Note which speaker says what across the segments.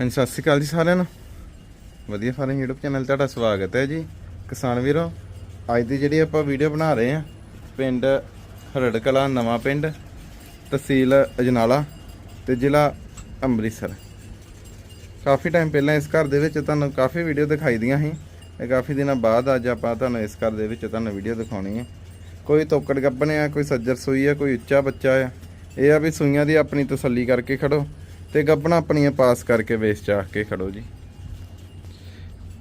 Speaker 1: ਹਾਂਜੀ, ਸਤਿ ਸ਼੍ਰੀ ਅਕਾਲ ਜੀ ਸਾਰਿਆਂ ਨੂੰ। ਵਧੀਆ ਫਾਰਮ YouTube ਚੈਨਲ ਤੁਹਾਡਾ ਸਵਾਗਤ ਹੈ ਜੀ। ਕਿਸਾਨ ਵੀਰੋ, ਅੱਜ ਦੀ ਜਿਹੜੀ ਆਪਾਂ ਵੀਡੀਓ ਬਣਾ ਰਹੇ ਹਾਂ, ਪਿੰਡ ਹਰੜ ਕਲਾਂ ਨਵਾਂ ਪਿੰਡ, ਤਹਿਸੀਲ ਅਜਨਾਲਾ ਤੇ ਜ਼ਿਲ੍ਹਾ ਅੰਮ੍ਰਿਤਸਰ। ਕਾਫੀ ਟਾਈਮ ਪਹਿਲਾਂ ਇਸ ਘਰ ਦੇ ਵਿੱਚ ਤੁਹਾਨੂੰ ਕਾਫੀ ਵੀਡੀਓ ਦਿਖਾਈ ਦੀਆਂ ਸੀ ਤੇ ਕਾਫੀ ਦਿਨਾਂ ਬਾਅਦ ਅੱਜ ਆਪਾਂ ਤੁਹਾਨੂੰ ਇਸ ਘਰ ਦੇ ਵਿੱਚ ਤੁਹਾਨੂੰ ਵੀਡੀਓ ਦਿਖਾਉਣੀ ਹੈ। ਕੋਈ ਤੋਕੜ ਗੱਬਣ ਆ, ਕੋਈ ਸੱਜਰ ਸੂਈ ਆ, ਕੋਈ ਉੱਚਾ ਬੱਚਾ ਆ, ਇਹ ਆ ਵੀ ਸੂਈਆਂ ਦੀ ਆਪਣੀ ਤਸੱਲੀ ਕਰਕੇ ਖੜੋ। ਤੇ ਗੱਬਣਾ ਆਪਣੀਆਂ ਪਾਸ ਕਰਕੇ ਵੇਚ ਚਾਹ ਕੇ ਖੜੋ ਜੀ।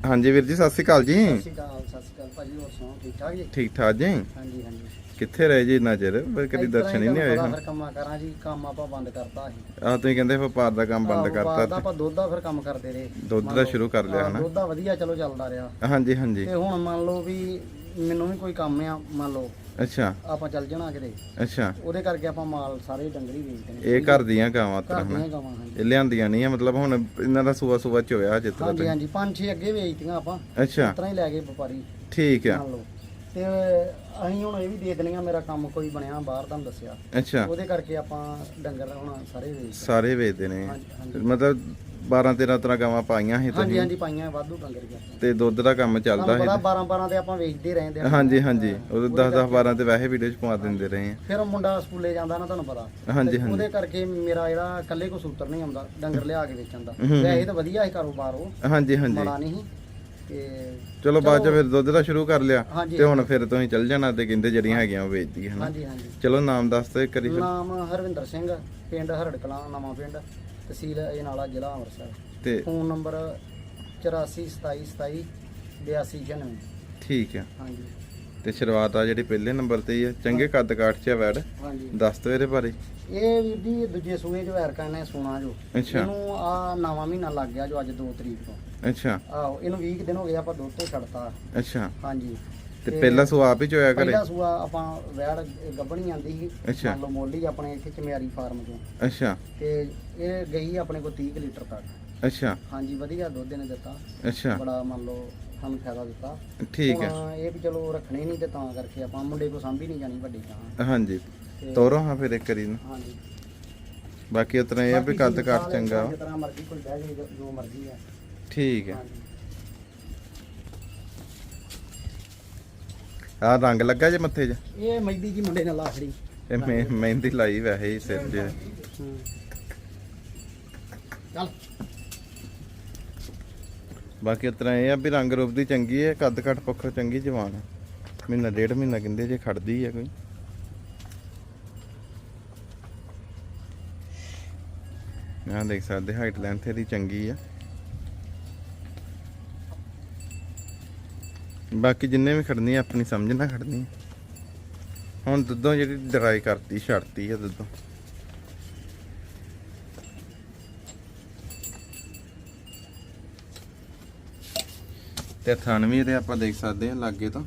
Speaker 1: ਹਾਂਜੀ ਵੀਰ ਜੀ ਸਤਿ ਸ਼੍ਰੀ ਅਕਾਲ ਜੀ।
Speaker 2: ਸਤਿ ਸ਼੍ਰੀ ਅਕਾਲ ਸਤਿ ਸ਼੍ਰੀ ਅਕਾਲ ਭਾਜੀ ਹੋਰ ਸੁਣਾਓ ਠੀਕ ਠਾਕ ਜੀ?
Speaker 1: ਠੀਕ ਠਾਕ ਜੀ।
Speaker 2: ਹਾਂਜੀ ਹਾਂਜੀ।
Speaker 1: ਕਿੱਥੇ ਰਹੇ ਜੀ ਇੰਨਾ ਚਿਰ? ਕਦੀ ਦਰਸ਼ਨ ਹੀ ਨਹੀਂ
Speaker 2: ਤੁਹਾਨੂੰ
Speaker 1: ਹਾਂ
Speaker 2: ਪਤਾ ਫਿਰ ਕੰਮਾਂ ਕਰਾਂ ਜੀ ਕੰਮ ਆਪਾਂ ਬੰਦ ਕਰਤਾ ਸੀ।
Speaker 1: ਆ ਤੁਸੀਂ ਕਹਿੰਦੇ ਵਪਾਰ ਦਾ ਕੰਮ ਬੰਦ ਕਰਤਾ
Speaker 2: ਆਪਾਂ ਦੁੱਧ ਦਾ ਫਿਰ ਕੰਮ ਕਰਦੇ ਰਹੇ।
Speaker 1: ਦੁੱਧ ਦਾ ਸ਼ੁਰੂ ਕਰ ਲਿਆ ਹਨਾ?
Speaker 2: ਦੁੱਧ ਦਾ ਵਧੀਆ ਚਲੋ ਚੱਲਦਾ ਰਿਹਾ।
Speaker 1: ਹਾਂਜੀ ਹਾਂਜੀ।
Speaker 2: ਤੇ ਹੁਣ ਮੰਨ ਲਓ ਵੀ ਮੈਨੂੰ ਵੀ ਕੋਈ ਕੰਮ ਆ ਮੰਨ ਲਓ।
Speaker 1: ਅੱਛਾ।
Speaker 2: ਆਪਾਂ ਚੱਲ ਜਾਣਾ ਕਿਤੇ।
Speaker 1: ਅੱਛਾ।
Speaker 2: ਉਹਦੇ ਕਰਕੇ ਆਪਾਂ ਮਾਲ ਸਾਰੇ ਡੰਗਰੀ ਵੇਚਦੇ ਨੇ
Speaker 1: ਇਹ ਘਰ ਦੀਆਂ ਗਾਵਾਂ
Speaker 2: ਘਰ
Speaker 1: ਤਰ ਹਨਾ?
Speaker 2: ਦੀਆਂ ਗਾਵਾਂ ਹਾਂਜੀ।
Speaker 1: ਇਹ ਲਿਆਂਦੀਆਂ ਨਹੀਂ ਆ ਮਤਲਬ ਹੁਣ ਇਹਨਾਂ ਦਾ ਸੂਆ ਸੂਆ ਚ ਹੋਇਆ ਜਿਸ ਤਰ੍ਹਾਂ
Speaker 2: ਹਾਂਜੀ ਹਾਂਜੀ। ਪੰਜ ਛੇ ਅੱਗੇ ਵੇਚਤੀਆਂ ਆਪਾਂ।
Speaker 1: ਅੱਛਾ।
Speaker 2: ਇਸ ਤਰ੍ਹਾਂ ਹੀ ਲੈ ਗਏ ਵਪਾਰੀ।
Speaker 1: ਠੀਕ ਆ।
Speaker 2: ਮੰਨ ਲਓ। ਤੇ ਅਸੀਂ ਹੁਣ ਇਹ ਵੀ ਦੇ ਦੇਣੀਆਂ ਮੇਰਾ ਕੰਮ ਕੋਈ ਬਣਿਆ ਬਾਹਰ ਤੁਹਾਨੂੰ ਦੱਸਿਆ।
Speaker 1: ਅੱਛਾ।
Speaker 2: ਉਹਦੇ ਕਰਕੇ ਆਪਾਂ ਡੰਗਰ ਹੁਣ ਸਾਰੇ ਵੇਚ
Speaker 1: ਸਾਰੇ ਵੇਚਦੇ ਨੇ।
Speaker 2: ਹਾਂਜੀ ਹਾਂਜੀ।
Speaker 1: ਮਤਲਬ 12 13 ਤਰ੍ਹਾਂ ਗਾਵਾਂ ਪਾਈਆਂ ਸੀ
Speaker 2: ਹਾਂਜੀ
Speaker 1: ਤੁਸੀਂ
Speaker 2: ਹਾਂਜੀ ਪਾਈਆਂ ਵਾਧੂ ਡੰਗਰ ਗਿਆ
Speaker 1: ਤੇ ਦੁੱਧ ਦਾ ਕੰਮ ਚੱਲਦਾ
Speaker 2: ਤੁਹਾਨੂੰ
Speaker 1: ਸੀ
Speaker 2: ਪਤਾ 12 12 ਤੇ ਆਪਾਂ ਵੇਚਦੇ ਰਹਿੰਦੇ ਆ।
Speaker 1: ਹਾਂਜੀ ਹਾਂਜੀ। ਉਹ 10 10 12 ਤੇ ਵੈਸੇ ਵੀਡੀਓ ਚ ਪਵਾ ਦਿੰਦੇ ਰਹੇ
Speaker 2: ਫਿਰ ਉਹ ਮੁੰਡਾ ਸਕੂਲੇ ਜਾਂਦਾ ਨਾ ਤੁਹਾਨੂੰ ਪਤਾ।
Speaker 1: ਆ ਹਾਂਜੀ
Speaker 2: ਤੇ
Speaker 1: ਹਾਂਜੀ।
Speaker 2: ਉਹਦੇ ਕਰਕੇ ਮੇਰਾ ਜਿਹੜਾ ਇਕੱਲੇ ਕੋ ਸੂਤਰ ਨਹੀਂ ਆਉਂਦਾ ਡੰਗਰ ਲਿਆ ਕੇ ਵੇਚਣ ਦਾ।
Speaker 1: ਹੂੰ।
Speaker 2: ਵੈਸੇ ਤਾਂ ਵਧੀਆ ਹੀ ਕਾਰੋਬਾਰ ਉਹ
Speaker 1: ਹਾਂਜੀ ਹਾਂਜੀ।
Speaker 2: ਮਾੜਾ ਨਹੀਂ ਸੀ। ਤੇ
Speaker 1: ਚਲੋ ਬਾਅਦ ਚ ਫਿਰ ਦੁੱਧ ਦਾ ਸ਼ੁਰੂ ਕਰ ਲਿਆ।
Speaker 2: ਹਾਂਜੀ
Speaker 1: ਤੇ ਹੁਣ ਫਿਰ ਤੁਸੀਂ ਚੱਲ ਜਾਣਾ ਤੇ ਕਹਿੰਦੇ ਜਿਹੜੀਆਂ ਹੈਗੀਆਂ ਉਹ ਵੇਚਦੀ ਹਨਾ।
Speaker 2: ਹਾਂਜੀ ਹਾਂਜੀ।
Speaker 1: ਚਲੋ ਨਾਮ ਦੱਸ ਇੱਕ ਵਾਰੀ ਫਿਰ।
Speaker 2: ਨਾਮ ਹਰਵਿੰਦਰ ਸਿੰਘ ਪਿੰਡ ਹਰੜ ਕਲਾਂ ਨਵਾਂ ਪਿੰਡ। ਤਹਿਸੀਲ ਅਜਨਾਲਾ ਜ਼ਿਲ੍ਹਾ ਅੰਮ੍ਰਿਤਸਰ।
Speaker 1: ਤੇ
Speaker 2: ਫੋਨ ਨੰਬਰ 842727 8296
Speaker 1: ਠੀਕ ਆ।
Speaker 2: ਹਾਂਜੀ।
Speaker 1: ਤੇ ਸ਼ੁਰੂਆਤ ਆ ਜਿਹੜੀ ਪਹਿਲੇ ਨੰਬਰ ਤੇ ਹੀ ਆ ਚੰਗੇ ਕੱਦ ਕਾਠ ਚ ਆ ਵੈੜ।
Speaker 2: ਹਾਂਜੀ।
Speaker 1: ਦੱਸ ਦਿਓ ਇਹਦੇ ਬਾਰੇ।
Speaker 2: ਇਹ ਵੀਰ ਜੀ ਦੂਜੇ ਸੂਏ ਜੋ ਐਰਕਾ ਨੇ ਸੋਨਾ ਜੋ।
Speaker 1: ਅੱਛਾ।
Speaker 2: ਇਹਨੂੰ ਆ ਨਵਾਂ ਮਹੀਨਾ ਲੱਗ ਗਿਆ ਜੋ ਅੱਜ 2 ਤਰੀਕ ਤੋਂ।
Speaker 1: ਅੱਛਾ।
Speaker 2: ਆਹੋ ਇਹਨੂੰ 20 ਕੁ ਦਿਨ ਹੋ ਗਏ ਆਪਾਂ ਦੁੱਧ ਤੋਂ ਛੱਡਤਾ।
Speaker 1: ਅੱਛਾ।
Speaker 2: ਹਾਂਜੀ।
Speaker 1: ਤੇ ਪਹਿਲਾ ਸੋ ਆਪ ਹੀ ਚੋਇਆ ਘਰੇ?
Speaker 2: ਪਹਿਲਾ ਸੂਆ ਆਪਾਂ ਵੈੜ ਗੱਬਣੀ ਆਂਦੀ ਸੀ।
Speaker 1: ਅੱਛਾ।
Speaker 2: ਮੰਨ ਲਓ ਮੋਲੀ ਆਪਣੇ ਇੱਥੇ ਚਮਿਆਰੀ ਫਾਰਮ ਤੋਂ
Speaker 1: ਅੱਛਾ।
Speaker 2: ਤੇ ਇਹ ਗਈ ਆਪਣੇ ਕੋਲ 30 ਕੁ ਲੀਟਰ ਤੱਕ।
Speaker 1: ਅੱਛਾ।
Speaker 2: ਹਾਂਜੀ ਵਧੀਆ ਦੁੱਧ ਇਹਨੇ ਦਿੱਤਾ।
Speaker 1: ਅੱਛਾ।
Speaker 2: ਬੜਾ ਮੰਨ ਲਓ ਸਾਨੂੰ ਫਾਇਦਾ ਦਿੱਤਾ।
Speaker 1: ਠੀਕ ਹੈ।
Speaker 2: ਹੁਣ ਇਹ ਵੀ ਚਲੋ ਰੱਖਣੇ ਨਹੀਂ ਤੇ ਤਾਂ ਕਰਕੇ ਆਪਾਂ ਮੁੰਡੇ ਕੋ ਸਾਂਭੀ ਨਹੀਂ ਜਾਣੀ ਵੱਡੀ ਤਾਂ।
Speaker 1: ਹਾਂਜੀ।
Speaker 2: ਤੇ-
Speaker 1: ਤੋਰੋ ਹਾਂ ਫਿਰ ਇੱਕ ਵਾਰੀ ਨੂੰ
Speaker 2: ਹਾਂਜੀ।
Speaker 1: ਬਾਕੀ ਉਤਨਾ ਇਹ ਆ ਵੀ ਕੱਦ ਕਾਠ ਚੰਗਾ। ਵਾ।
Speaker 2: ਜਿਸ ਤਰ੍ਹਾਂ ਮਰਜ਼ੀ ਕੋਈ ਬਹਿ ਜਾਏ ਜੋ- ਜੋ ਮਰਜ਼ੀ ਹੈ।
Speaker 1: ਠੀਕ ਹੈ।
Speaker 2: ਹਾਂਜੀ।
Speaker 1: ਆ ਰੰਗ ਲੱਗਾ ਜੇ ਮੱਥੇ 'ਚ?
Speaker 2: ਇਹ ਮੈਦੀ ਜੀ ਮੁੰਡੇ ਨਾਲ ਲਾਖੜੀ।
Speaker 1: ਇਹ ਮਹਿੰਦੀ ਲਾਈ ਵੈਸੇ ਹੀ ਸਿਰ 'ਚ।
Speaker 2: ਚੱਲ।
Speaker 1: ਬਾਕੀ ਉਤਨਾ ਇਹ ਆ ਵੀ ਰੰਗ ਰੂਪ ਦੀ ਚੰਗੀ ਹੈ ਕੱਦ ਕੱਟ ਪੱਖੋਂ ਚੰਗੀ ਜਵਾਨ ਹੈ। ਮਹੀਨਾ ਡੇਢ ਮਹੀਨਾ ਕਹਿੰਦੇ ਜੇ ਖੜਦੀ ਹੈ ਕੋਈ। ਆਹ ਦੇਖ ਸਕਦੇ ਹਾਈਟ ਲੈਂਥ ਇਹਦੀ ਚੰਗੀ ਆ। ਬਾਕੀ ਜਿੰਨੇ ਵੀ ਖੜਨੀ ਆ, ਆਪਣੀ ਸਮਝ ਨਾਲ ਖੜਨੀ ਹੁਣ ਦੁੱਧੋਂ ਜਿਹੜੀ ਡਰਾਈ ਕਰਤੀ, ਛੱਡਤੀ ਆ ਦੁੱਧੋਂ। ਤੇ ਥਣ ਵੀ ਇਹਦੇ ਆਪਾਂ ਦੇਖ ਸਕਦੇ ਹਾਂ ਲਾਗੇ ਤੋਂ।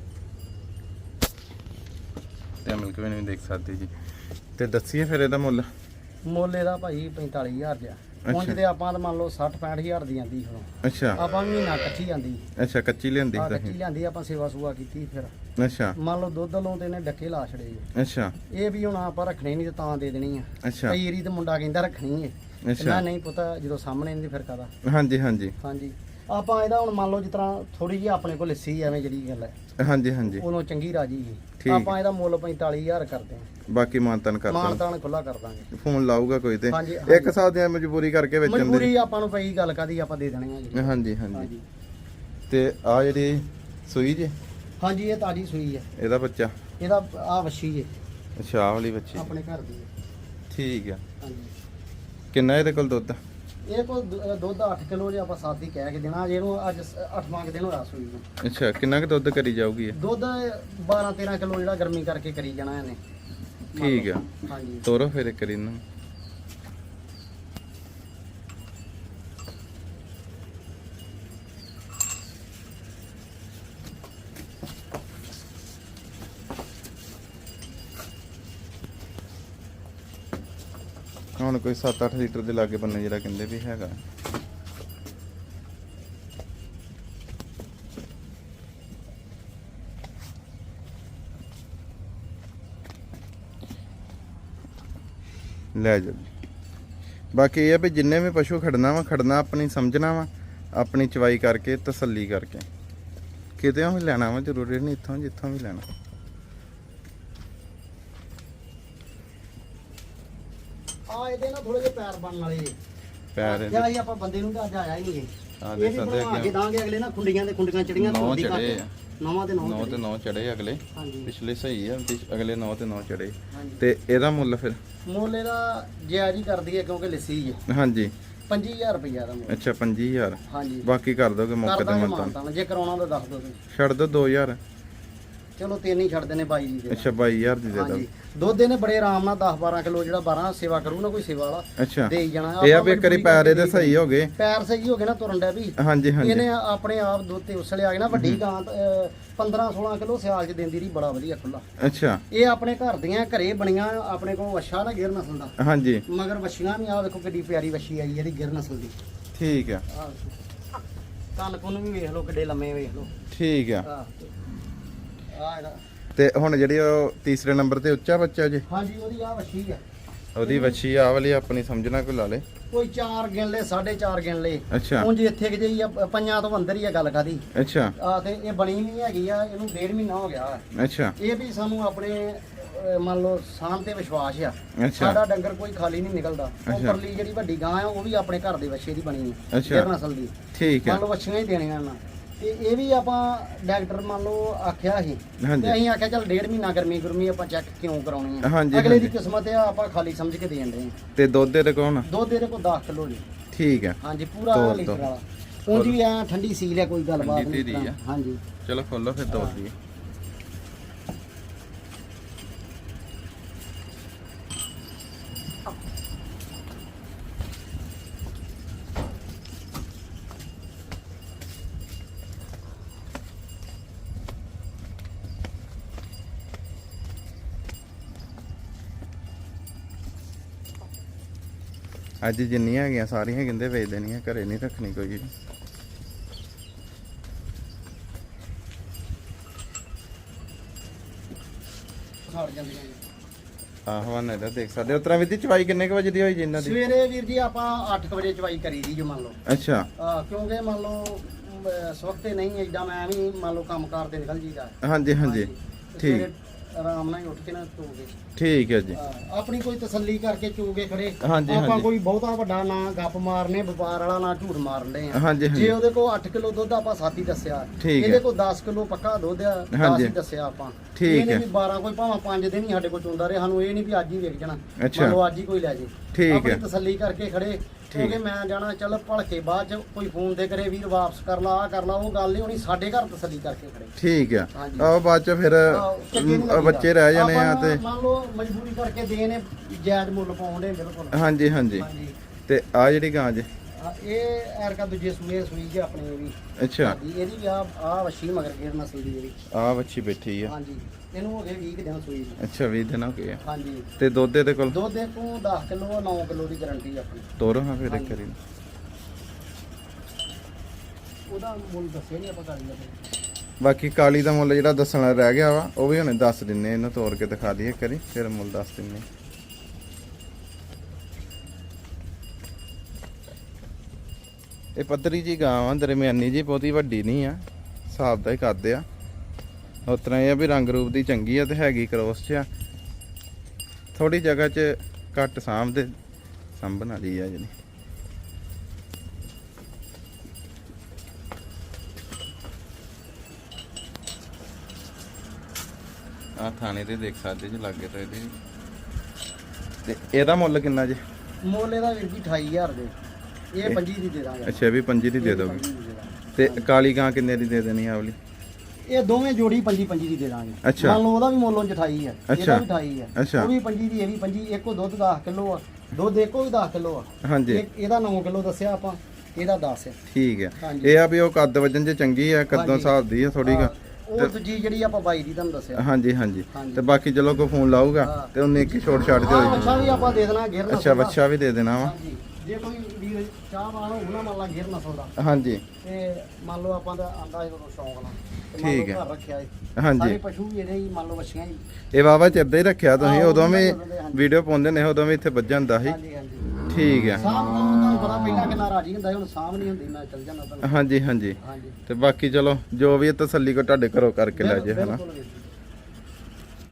Speaker 1: ਤੇ ਮਿਲਕ ਵੀ ਨਹੀਂ ਦੇਖ ਸਕਦੇ ਜੀ। ਤੇ ਦੱਸੀਏ ਫਿਰ ਇਹਦਾ ਮੁੱਲ?
Speaker 2: ਮੁੱਲ ਇਹਦਾ ਭਾਈ 45000 ਰੁਪਇਆ। ਉਂਝ। ਤੇ ਆਪਾਂ ਤਾਂ ਮੰਨ ਲਓ 60 65000 ਦੀ ਆਂਦੀ ਹੁਣ।
Speaker 1: ਅੱਛਾ।
Speaker 2: ਆਪਾਂ ਮਹੀਨਾ ਇਕੱਠੀ ਆਂਦੀ।
Speaker 1: ਅੱਛਾ ਕੱਚੀ ਲਿਆਂਦੀ
Speaker 2: ਆ
Speaker 1: ਤਾਂ
Speaker 2: ਕੱਚੀ ਲਿਆਂਦੀ ਆਪਾਂ ਸੇਵਾ ਸੂਆ ਕੀਤੀ ਫਿਰ।
Speaker 1: ਅੱਛਾ।
Speaker 2: ਮੰਨ ਲਓ ਦੁੱਧ ਲੋਂ ਤੇ ਇਹਨੇ ਡੱਕੇ ਲਾ ਛੜੇ। ਜੀ।
Speaker 1: ਅੱਛਾ।
Speaker 2: ਇਹ ਵੀ ਹੁਣ ਆਪਾਂ ਰੱਖਣੇ ਨਹੀਂ ਤੇ ਤਾਂ ਦੇ ਦੇਣੀ ਆ।
Speaker 1: ਅੱਛਾ।
Speaker 2: ਕਈ ਤੇ ਮੁੰਡਾ ਕਹਿੰਦਾ ਰੱਖਣੀ ਏ।
Speaker 1: ਅੱਛਾ।
Speaker 2: ਮੈਂ ਨਹੀਂ ਪਤਾ ਜਦੋਂ ਸਾਹਮਣੇ ਨਹੀਂ ਫਿਰ ਕਦਾ
Speaker 1: ਹਾਂਜੀ ਹਾਂਜੀ।
Speaker 2: ਹਾਂਜੀ। ਆਪਾਂ ਇਹਦਾ ਹੁਣ ਮੰਨ ਲਓ ਜਿਸ ਤਰ੍ਹਾਂ ਥੋੜੀ ਜਿਹੀ ਆਪਣੇ ਕੋਲ ਲੱਸੀ ਐਵੇਂ ਜਿਹੜੀ ਗੱਲ ਹੈ।
Speaker 1: ਹਾਂਜੀ ਹਾਂਜੀ।
Speaker 2: ਉਦੋਂ ਚੰਗੀ ਰਾਜੀ ਸੀ
Speaker 1: ਠੀਕ।
Speaker 2: ਆਪਾਂ ਇਹਦਾ ਮੁੱਲ 45000 ਕਰਦੇ ਹਾਂ।
Speaker 1: ਬਾਕੀ ਮਾਨਤਨ ਕਰ ਦਾਂ
Speaker 2: ਮਾਨਤਾਨ ਖੁੱਲਾ ਕਰ ਦਾਂਗੇ।
Speaker 1: ਫੋਨ ਲਾਊਗਾ ਕੋਈ ਤੇ।
Speaker 2: ਹਾਂਜੀ,
Speaker 1: ਇੱਕ ਸਾਲ ਦੀ ਮਜਬੂਰੀ ਕਰਕੇ ਵੇਚਣ ਦੀ।
Speaker 2: ਮਜਬੂਰੀ ਆਪਾਂ ਨੂੰ ਪਈ ਗੱਲ ਕਾਦੀ ਆਪਾਂ ਦੇ ਦੇਣੀ ਆ ਜੀ।
Speaker 1: ਹਾਂਜੀ ਹਾਂਜੀ।
Speaker 2: ਹਾਂਜੀ।
Speaker 1: ਤੇ ਆ ਜਿਹੜੀ ਸੂਈ ਜੇ?
Speaker 2: ਹਾਂਜੀ ਇਹ ਤਾਜੀ ਸੂਈ ਹੈ।
Speaker 1: ਇਹਦਾ ਬੱਚਾ?
Speaker 2: ਇਹਦਾ ਆ ਵੱਛੀ ਜੇ।
Speaker 1: ਅੱਛਾ ਆਹ ਵਾਲੀ ਬੱਚੀ
Speaker 2: ਆਪਣੇ ਘਰ ਦੀ ਹੈ।
Speaker 1: ਠੀਕ ਆ।
Speaker 2: ਹਾਂਜੀ।
Speaker 1: ਕਿੰਨਾ ਇਹਦੇ ਕੋਲ ਦੁੱਧ?
Speaker 2: ਇਹ ਕੋ ਦੁੱਧ 8 ਕਿਲੋ ਜੇ ਆਪਾਂ ਸਾਥੀ ਕਹਿ ਕੇ ਦੇਣਾ ਜੇ ਇਹਨੂੰ ਅੱਜ 8ਵਾਂ ਦਿਨ ਹੋਇਆ ਸੂਈ ਨੂੰ।
Speaker 1: ਅੱਛਾ ਕਿੰਨਾ ਕੁ ਦੁੱਧ ਕਰੀ ਜਾਊਗੀ ਇਹ?
Speaker 2: ਦੁੱਧ 12 13 ਕਿਲੋ ਜਿਹੜਾ ਗਰਮੀ ਕਰਕੇ ਕਰੀ ਜਾਣਾ ਇਹਨੇ।
Speaker 1: ਠੀਕ ਆ।
Speaker 2: ਹਾਂਜੀ।
Speaker 1: ਤੋਰੋ ਫਿਰ ਇੱਕ ਵਾਰੀ ਹੁਣ ਕੋਈ 7-8 ਲੀਟਰ ਦੇ ਲਾਗੇ ਬੰਨੇ ਜਿਹੜਾ ਕਹਿੰਦੇ ਵੀ ਹੈਗਾ। ਲੈ ਜਾਓ ਬਾਕੀ ਇਹ ਆ ਵੀ ਜਿੰਨੇ ਵੀ ਪਸ਼ੂ ਖੜਨਾ ਵਾ, ਖੜਨਾ ਆਪਣੀ ਸਮਝਣਾ ਵਾ, ਆਪਣੀ ਚਵਾਈ ਕਰਕੇ, ਤਸੱਲੀ ਕਰਕੇ। ਕਿਤੇ ਵੀ ਲੈਣਾ ਵਾ, ਜ਼ਰੂਰੀ ਨਹੀਂ ਇੱਥੋਂ, ਜਿੱਥੋਂ ਵੀ ਲੈਣਾ।
Speaker 2: ਇਹਦੇ ਨਾਲ ਥੋੜੇ ਜਿਹੇ ਪੈਰ ਬਣਨ ਵਾਲੇ ਜੀ
Speaker 1: ਪੈਰ
Speaker 2: ਤੇ
Speaker 1: ਇਹਦੇ
Speaker 2: ਅਸੀਂ ਆਪਾਂ ਬੰਦੇ ਨੂੰ ਤਾਂ ਅੱਜ ਆਇਆ ਹੀ ਨਹੀਂ
Speaker 1: ਆ
Speaker 2: ਇਹ
Speaker 1: ਦੇ
Speaker 2: ਵੀ
Speaker 1: ਸਕਦੇ
Speaker 2: ਬਣਵਾ ਕੇ
Speaker 1: ਅੱਗੇ
Speaker 2: ਦਾਂਗੇ ਅਗਲੇ ਨਾ ਖੁੰਡੀਆਂ ਦੇ ਖੁੰਡੀਆਂ ਚੜੀਆਂ
Speaker 1: ਨੌ
Speaker 2: ਥੋੜੀ
Speaker 1: ਚੜੇ ਆ।
Speaker 2: ਨਵਾਂ ਤੇ ਨੌ
Speaker 1: ਨੌ ਤੇ
Speaker 2: ਚੜੇ।
Speaker 1: ਨੌ ਚੜੇ ਅਗਲੇ।
Speaker 2: ਹਾਂਜੀ।
Speaker 1: ਪਿਛਲੇ ਸਹੀ ਆ ਪਿਛ- ਅਗਲੇ 9 ਤੇ 9 ਚੜੇ।
Speaker 2: ਹਾਂਜੀ।
Speaker 1: ਤੇ ਇਹਦਾ ਮੁੱਲ ਫਿਰ?
Speaker 2: ਮੁੱਲ ਇਹਦਾ ਜਾਇਜ਼ ਹੀ ਕਰਦੀ ਹੈ ਕਿਉਂਕਿ ਲੱਸੀ ਹੈ
Speaker 1: ਹਾਂਜੀ।
Speaker 2: 25000 ਰੁਪਈਆ ਦਾ ਮੁੱਲ।
Speaker 1: ਅੱਛਾ 25000
Speaker 2: ਹਾਂਜੀ।
Speaker 1: ਬਾਕੀ ਕਰ ਦੋਗੇ ਮੌਕੇ ਤੇ ਮਤਾਂ
Speaker 2: ਮਾਨਤਾ। ਜੇ ਕਰਾਉਣਾ ਤਾਂ ਦੱਸ ਦਿਓ ਤੁਸੀਂ।
Speaker 1: ਛੱਡ ਦੋ 2000
Speaker 2: ਚਲੋ ਤਿੰਨ ਹੀ ਛੱਡ ਦੇਣੇ ਬਾਈ ਜੀ ਦੇ
Speaker 1: ਅੱਛਾ 22000 ਦੀ ਦੇ ਦੋ
Speaker 2: ਹਾਂਜੀ। ਦੁੱਧ ਇਹਨੇ ਬੜੇ ਆਰਾਮ ਨਾਲ 10 12 ਕਿਲੋ ਜਿਹੜਾ 12 ਸੇਵਾ ਕਰੂ ਨਾ ਕੋਈ ਸੇਵਾ ਵਾਲਾ
Speaker 1: ਅੱਛਾ।
Speaker 2: ਦੇ ਹੀ ਜਾਣਾ।
Speaker 1: ਇਹ ਆ ਵੀ ਕਰੀ ਪੈਰ ਇਹਦੇ ਸਹੀ ਹੋ ਗਏ।
Speaker 2: ਪੈਰ ਸਹੀ ਹੋ ਗਏ ਨਾ ਤੁਰਨ ਡਿਆ ਵੀ।
Speaker 1: ਹਾਂਜੀ ਹਾਂਜੀ।
Speaker 2: ਇਹਨੇ ਆਪਣੇ ਆਪ ਦੁੱਧ ਤੇ ਉਸਲੇ ਆ ਗਏ ਨਾ ਵੱਡੀ ਗਾਂ 15 16 ਕਿਲੋ ਸਿਆਲ ਚ ਦਿੰਦੀ ਰਹੀ ਬੜਾ ਵਧੀਆ ਖੁੱਲਾ
Speaker 1: ਅੱਛਾ।
Speaker 2: ਇਹ ਆਪਣੇ ਘਰ ਦੀਆਂ ਘਰੇ ਬਣੀਆਂ ਆਪਣੇ ਕੋਲ ਵੱਛਾ ਨਾ ਗਿਰ ਨਸਲ ਦਾ।
Speaker 1: ਹਾਂਜੀ।
Speaker 2: ਮਗਰ ਵੱਛੀਆਂ ਵੀ ਆ ਵੇਖੋ ਕਿੱਡੀ ਪਿਆਰੀ ਵੱਛੀ ਆਈ ਇਹਦੀ ਗਿਰ ਨਸਲ ਦੀ।
Speaker 1: ਠੀਕ ਆ।
Speaker 2: ਕੰਨ ਕੁੰਨ ਵੀ ਵੇਖ ਲਓ ਕਿੱਡੇ ਲੰਮੇ ਵੇਖ ਲਓ।
Speaker 1: ਠੀਕ ਆ।
Speaker 2: ਆ ਇਹਦਾ
Speaker 1: ਤੇ ਹੁਣ ਜਿਹੜੀ ਉਹ ਤੀਸਰੇ ਨੰਬਰ ਤੇ ਉੱਚਾ ਬੱਚਾ ਜੀ।
Speaker 2: ਹਾਂਜੀ ਉਹਦੀ ਆ ਵੱਛੀ ਆ।
Speaker 1: ਉਹਦੀ ਵੱਛੀ ਆ ਵਾਲੀ ਆਪਣੀ ਸਮਝਣਾ ਕੋਈ ਲਾ ਲੇ।
Speaker 2: ਕੋਈ 4 ਗਿਣ ਲੈ 4.5 ਗਿਣ ਲੈ
Speaker 1: ਅੱਛਾ।
Speaker 2: ਉਂਝ ਇੱਥੇ ਕਿ ਆ ਪੰਜਾਂ ਤੋਂ ਅੰਦਰ ਹੀ ਆ ਗੱਲ ਕਾਦੀ
Speaker 1: ਅੱਛਾ।
Speaker 2: ਆ ਤੇ ਇਹ ਬਣੀ ਨਹੀਂ ਹੈਗੀ ਆ ਇਹਨੂੰ ਡੇਢ ਮਹੀਨਾ ਹੋ ਗਿਆ।
Speaker 1: ਅੱਛਾ।
Speaker 2: ਇਹ ਵੀ ਸਾਨੂੰ ਆਪਣੇ ਮੰਨ ਲਓ ਸਾਨ ਤੇ ਵਿਸ਼ਵਾਸ ਆ। ਸਾਡਾ ਡੰਗਰ ਕੋਈ ਖਾਲੀ ਨਹੀਂ ਨਿਕਲਦਾ। ਉੱਪਰਲੀ ਜਿਹੜੀ ਵੱਡੀ ਗਾਂ ਆ ਉਹ ਵੀ ਆਪਣੇ ਘਰ ਦੇ ਵੱਛੇ ਦੀ ਬਣੀ ਹੈ
Speaker 1: ਅੱਛਾ।
Speaker 2: ਨਸਲ ਦੀ।
Speaker 1: ਠੀਕ ਆ।
Speaker 2: ਮੰਨ ਲਓ ਵੱਛੀਆਂ ਹੀ ਦੇਣੀਆਂ ਨਾ ਤੇ ਇਹ ਵੀ ਆਪਾਂ ਡਾਕਟਰ ਮੰਨ ਲਓ ਆਖਿਆ ਸੀ
Speaker 1: ਹਾਂਜੀ।
Speaker 2: ਤੇ ਅਸੀਂ ਆਖਿਆ ਚੱਲ ਡੇਢ ਮਹੀਨਾ ਗਰਮੀ ਗਰਮੀ ਆਪਾਂ ਚੈੱਕ ਕਿਉਂ ਕਰਾਉਣੀ ਆ ਅਗਲੇ ਦੀ
Speaker 1: ਹਾਂਜੀ।
Speaker 2: ਕਿਸਮਤ ਆ ਆਪਾਂ ਖਾਲੀ ਸਮਝ ਕੇ ਦੇਣ ਦੇ
Speaker 1: ਤੇ ਦੁੱਧ ਦੇ ਕੋਣ
Speaker 2: ਦੁੱਧ ਇਹਦੇ ਕੋਲ 10 ਕਿਲੋ ਜੀ
Speaker 1: ਠੀਕ ਆ
Speaker 2: ਹਾਂਜੀ ਪੂਰਾ
Speaker 1: ਤੋਲ
Speaker 2: ਲੀਟਰ। ਵਾਲਾ ਉਂਝ ਵੀ ਆ ਠੰਡੀ ਸੀਲ ਹੈ ਕੋਈ ਗੱਲਬਾਤ
Speaker 1: ਠੰਡੀ
Speaker 2: ਨਹੀਂ
Speaker 1: ਧੀਰੀ। ਆ।
Speaker 2: ਹਾਂਜੀ
Speaker 1: ਚਲੋ ਖੋਲੋ ਫਿਰ ਦੋ ਦੀ ਅੱਜ ਜਿੰਨੀਆਂ ਹੈਗੀਆਂ ਸਾਰੀਆਂ ਕਹਿੰਦੇ ਵੇਚ ਦੇਣੀਆਂ ਘਰੇ ਨਹੀਂ ਰੱਖਣੀ ਕੋਈ ਵੀ।
Speaker 2: ਸੜ ਜਾਂਦੀਆਂ
Speaker 1: ਆਹੋ ਨਾ ਇਹਦਾ ਦੇਖ ਸਕਦੇ ਹੋ। ਉਤਰਾ ਵਿਧੀ ਚਵਾਈ ਕਿੰਨੇ ਕੁ ਵਜੇ ਦੀ ਹੋਈ ਜੀ ਇਹਨਾਂ ਦੀ?
Speaker 2: ਸਵੇਰੇ ਵੀਰ ਜੀ ਆਪਾਂ 8 ਵਜੇ ਚਵਾਈ ਕਰੀ ਦੀ ਜੋ ਮੰਨ ਲਓ।
Speaker 1: ਅੱਛਾ।
Speaker 2: ਆ ਕਿਉਂਕਿ ਮੰਨ ਲਓ ਅਮ, ਇਸ ਵਕਤ ਤੇ ਨਹੀਂ ਐਡਾ ਮੈਂ ਵੀ ਮੰਨ ਲਓ ਕੰਮਕਾਰ ਤੇ ਨਿਕਲ ਜੀਦਾ
Speaker 1: ਹਾਂਜੀ ਹਾਂਜੀ।
Speaker 2: ਤੇ
Speaker 1: ਠੀਕ।
Speaker 2: ਸਵੇਰੇ ਆਰਾਮ ਨਾਲ ਹੀ ਉੱਠ ਕੇ ਨਾ ਤੋਗੇ
Speaker 1: ਠੀਕ ਹੈ ਜੀ
Speaker 2: ਆਪਣੀ ਕੋਈ ਤਸੱਲੀ ਕਰਕੇ ਚੋਗੇ ਖੜੇ
Speaker 1: ਹਾਂਜੀ,
Speaker 2: ਆਪਾਂ
Speaker 1: ਹਾਂਜੀ।
Speaker 2: ਕੋਈ ਬਹੁਤਾ ਵੱਡਾ ਨਾ ਗੱਪ ਮਾਰਨੇ ਵਪਾਰ ਵਾਲਾ ਨਾ ਝੂਠ ਮਾਰਨੇ ਆ
Speaker 1: ਹਾਂਜੀ
Speaker 2: ਜੇ ਉਹਦੇ ਕੋਲ 8 ਕਿਲੋ ਦੁੱਧ ਆਪਾਂ ਸਾਥੀ ਦੱਸਿਆ
Speaker 1: ਠੀਕ ਹੈ।
Speaker 2: ਇਹਦੇ ਕੋਲ 10 ਕਿਲੋ ਪੱਕਾ ਦੁੱਧ ਆ 10
Speaker 1: ਹਾਂਜੀ।
Speaker 2: ਹੀ ਦੱਸਿਆ ਆਪਾਂ
Speaker 1: ਠੀਕ
Speaker 2: ਇਹ ਨਹੀਂ
Speaker 1: ਹੈ।
Speaker 2: ਵੀ 12 ਕੋਈ ਭਾਵੇਂ 5 ਦਿਨ ਹੀ ਸਾਡੇ ਕੋਲ ਚੁੰਦਾ ਰਹੇ ਸਾਨੂੰ ਇਹ ਨਹੀਂ ਵੀ ਅੱਜ ਹੀ ਵੇਚ ਜਾਣਾ
Speaker 1: ਅੱਛਾ।
Speaker 2: ਮੰਨ ਲਓ ਅੱਜ ਹੀ ਕੋਈ ਲੈ ਜੇ
Speaker 1: ਠੀਕ
Speaker 2: ਆਪਣੀ
Speaker 1: ਹੈ।
Speaker 2: ਤਸੱਲੀ ਕਰਕੇ ਖੜੇ ਕਿਉਂਕਿ ਮੈਂ ਜਾਣਾ ਚੱਲ ਭਲਕੇ ਬਾਅਦ ਚ ਕੋਈ ਫੋਨ ਤੇ ਕਰੇ ਵੀਰ ਵਾਪਸ ਕਰ ਲਾ ਆ ਕਰ ਲਾ ਉਹ ਗੱਲ ਨਹੀਂ ਹੋਣੀ ਸਾਡੇ ਘਰ ਤਸੱਲੀ ਕਰਕੇ ਖੜੇ।
Speaker 1: ਠੀਕ ਆ।
Speaker 2: ਹਾਂਜੀ।
Speaker 1: ਆਹ ਬਾਅਦ ਚ ਫਿਰ
Speaker 2: ਨੀ ਲੱਗੀਦਾ।
Speaker 1: ਬੱਚੇ ਰਹਿ ਜਾਣੇ ਆ
Speaker 2: ਆਪਾਂ
Speaker 1: ਤੇ
Speaker 2: ਮੰਨ ਲਓ ਮਜਬੂਰੀ ਕਰਕੇ ਦੇਣੇ ਜਾਇਜ਼ ਮੁੱਲ ਪਾਉਂਦੇ ਬਿਲਕੁਲ।
Speaker 1: ਹਾਂਜੀ ਹਾਂਜੀ।
Speaker 2: ਹਾਂਜੀ।
Speaker 1: ਤੇ ਆ ਜਿਹੜੀ ਗਾਂ ਜੇ।
Speaker 2: ਆ, ਇਹ ਐਰਕਾ ਦੂਜੇ ਸੂਏ ਸੂਈ ਜੀ ਆਪਣੀ ਇਹ ਵੀ।
Speaker 1: ਅੱਛਾ।
Speaker 2: ਹਾਂਜੀ, ਇਹਦੀ ਵੀ ਆ ਆ ਵੱਛੀ ਮਗਰ ਗੇਰ ਨਸਲ ਦੀ ਇਹਦੀ
Speaker 1: ਆ ਬੱਚੀ ਬੈਠੀ ਆ।
Speaker 2: ਹਾਂਜੀ ਇਹਨੂੰ ਹੋ ਗਏ 20 ਕੁ ਦਿਨ ਸੂਈ ਨੂੰ।
Speaker 1: ਅੱਛਾ 20 ਦਿਨ ਹੋ ਗਏ ਆ।
Speaker 2: ਹਾਂਜੀ।
Speaker 1: ਤੇ ਦੁੱਧ ਦੇ ਕੋਲ?
Speaker 2: ਦੁੱਧ ਦੇ ਕੋਲ 10 ਕਿਲੋ 9 ਕਿਲੋ ਦੀ ਗਾਰੰਟੀ ਆਪਣੀ।
Speaker 1: ਤੋਰੋ ਹਾਂ ਫਿਰ ਇੱਕ
Speaker 2: ਹਾਂਜੀ।
Speaker 1: ਵਾਰੀ।
Speaker 2: ਉਹਦਾ ਮੁੱਲ ਦੱਸਿਆ ਨਹੀਂ ਆਪਾਂ ਕਰੀ ਜਾਂਦੇ
Speaker 1: ਬਾਕੀ ਕਾਲੀ ਦਾ ਮੁੱਲ ਜਿਹੜਾ ਦੱਸਣਾ ਰਹਿ ਗਿਆ ਵਾ ਉਹ ਵੀ ਹੁਣੇ ਦੱਸ ਦਿੰਨੇ ਇਹਨੂੰ ਤੋੜ ਕੇ ਦਿਖਾ ਦਈਏ ਕਰੀ ਫਿਰ ਮੁੱਲ ਦੱਸ ਦਿੰਨੇ ਇਹ ਪੱਧਰੀ ਜੀ ਗਾਂ ਆ, ਦਰਮਿਆਨੀ ਜੀ ਬਹੁਤੀ ਵੱਡੀ ਨਹੀਂ ਆ, ਹਿਸਾਬ ਦਾ ਹੀ ਕੱਦ ਆ। ਉਸ ਤਰ੍ਹਾਂ ਇਹ ਆ ਵੀ ਰੰਗ ਰੂਪ ਦੀ ਚੰਗੀ ਆ ਤੇ ਹੈਗੀ ਕ੍ਰੋਸ ਚ ਆ ਥੋੜੀ ਜਗ੍ਹਾ 'ਚ ਘੱਟ ਸਾਂਭਦੇ ਸੰਭਣ ਵਾਲੀ ਆ ਜਿਹੜੀ। ਆ ਥਾਣੇ ਤੇ ਦੇਖ ਸਕਦੇ ਜੇ ਲੱਗੇ ਤਾਂ ਇਹਦੇ। ਤੇ ਇਹਦਾ ਮੁੱਲ ਕਿੰਨਾ ਜੇ?
Speaker 2: ਮੁੱਲ ਇਹਦਾ ਵੀਰ ਜੀ 28000 ਦੇ। ਇਹ
Speaker 1: ਇਹ-
Speaker 2: 25 ਦੀ ਦੇ ਦਾਂਗੇ
Speaker 1: ਅੱਛਾ ਇਹ ਵੀ ਪੰਜੀ ਦੀ ਦੇ
Speaker 2: ਇਹ ਵੀ
Speaker 1: ਦੋਗੇ
Speaker 2: 25 ਦੀ ਦੇ ਦਾਂਗੇ।
Speaker 1: ਤੇ ਕਾਲੀ ਗਾਂ ਕਿੰਨੇ ਦੀ ਦੇ ਦੇਣੀ ਆ ਵਾਲੀ
Speaker 2: ਇਹ ਦੋਵੇਂ ਜੋੜੀ 25 25 ਦੀ ਦੇ ਦਾਂਗੇ
Speaker 1: ਅੱਛਾ।
Speaker 2: ਮੰਨ ਲਓ ਉਹਦਾ ਵੀ ਮੁੱਲ ਉਂਝ 28 ਹੈ। ਇਹਦਾ ਵੀ 28 ਹੈ
Speaker 1: ਅੱਛਾ।
Speaker 2: ਉਹ ਵੀ 25 ਦੀ ਇਹ ਵੀ 25 ਇੱਕੋ ਦੁੱਧ 10 ਕਿਲੋ ਆ ਦੁੱਧ ਇੱਕੋ ਵੀ 10 ਕਿਲੋ ਆ
Speaker 1: ਹਾਂਜੀ
Speaker 2: ਇਹਦਾ 9 ਕਿਲੋ ਦੱਸਿਆ ਆਪਾਂ ਇਹਦਾ 10 ਹੈ
Speaker 1: ਠੀਕ ਹੈ। ਇਹ ਆ ਵੀ ਉਹ ਕੱਦ ਵਜਨ ਚ ਚੰਗੀ ਆ ਕੱਦੋਂ। ਹਿਸਾਬ ਦੀ ਆ ਥੋੜੀ
Speaker 2: ਹਾਂ, ਉਹ ਦੂਜੀ ਜਿਹੜੀ ਆਪਾਂ 22 ਦੀ ਤੁਹਾਨੂੰ ਦੱਸਿਆ
Speaker 1: ਹਾਂਜੀ ਹਾਂਜੀ। ਤੇ ਬਾਕੀ ਚਲੋ ਕੋਈ ਫੋਨ ਲਾਊਗਾ। ਤੇ ਉਹਨੇ ਇੱਕ ਛੋਟ ਛੱਡ
Speaker 2: ਹਾਂ
Speaker 1: ਦਿਓ
Speaker 2: ਅੱਛਾ ਵੀ ਆਪਾਂ ਦੇ ਦੇਣਾ ਗਿਰ ਨਸਲ
Speaker 1: ਅੱਛਾ
Speaker 2: ਦਾ।
Speaker 1: ਬੱਚਾ ਵੀ ਦੇ ਦੇਣਾ ਵਾ
Speaker 2: ਜੇ ਕੋਈ ਵੀਰ ਚਾਹ ਵਾਲਾ ਹੋਊ ਨਾ ਮੰਨ ਲਾ ਗਿਰ ਨਸਲ ਦਾ।
Speaker 1: ਹਾਂਜੀ।
Speaker 2: ਤੇ ਮੰਨ ਲਓ ਆਪਾਂ ਦਾ ਆਂਦਾ ਜਦੋਂ ਸ਼ੌਂਕ ਨਾਲ ਤੇ ਮੰਨ
Speaker 1: ਠੀਕ ਹੈ।
Speaker 2: ਘਰ ਰੱਖਿਆ ਏ।
Speaker 1: ਹਾਂਜੀ।
Speaker 2: ਸਾਰੇ ਪਸ਼ੂ ਵੀ ਇਹਦੇ ਹੀ ਮੰਨ ਲਓ ਵੱਛੀਆਂ ਹੀ।
Speaker 1: ਇਹ ਵਾਵਾ ਚਿਰਦਾ ਹੀ ਰੱਖਿਆ ਤੁਸੀਂ
Speaker 2: ਹਾਂ,
Speaker 1: ਉਦੋਂ ਵੀ
Speaker 2: ਉਦੋਂ ਦੇ, ਹਾਂਜੀ।
Speaker 1: ਵੀਡੀਓ ਪਾਉਂਦੇ ਨੇ ਉਦੋਂ ਵੀ ਇੱਥੇ ਵੱਜ ਜਾਂਦਾ ਸੀ।
Speaker 2: ਹਾਂਜੀ ਹਾਂਜੀ।
Speaker 1: ਠੀਕ ਆ
Speaker 2: ਸਾਹਬ ਤੋਂ ਤੁਹਾਨੂੰ ਪਤਾ ਪਹਿਲਾਂ ਕਿੰਨਾ ਰਾਜੀ ਹੁੰਦਾ ਸੀ, ਹੁਣ ਸਾਹਬ ਨਹੀਂ ਹੁੰਦੀ ਮੈਂ ਚੱਲ ਜਾਂਦਾ ਤੁਹਾਨੂੰ।
Speaker 1: ਹਾਂਜੀ ਹਾਂਜੀ।
Speaker 2: ਹਾਂਜੀ।
Speaker 1: ਤੇ ਬਾਕੀ ਚਲੋ ਜੋ ਵੀ ਹੈ ਤਸੱਲੀ ਕੋ ਤੁਹਾਡੇ ਘਰੋਂ ਕਰਕੇ ਲੈ ਜੇ ਹਨਾ।
Speaker 2: ਬਿਲਕੁਲ ਵੀਰ ਜੀ।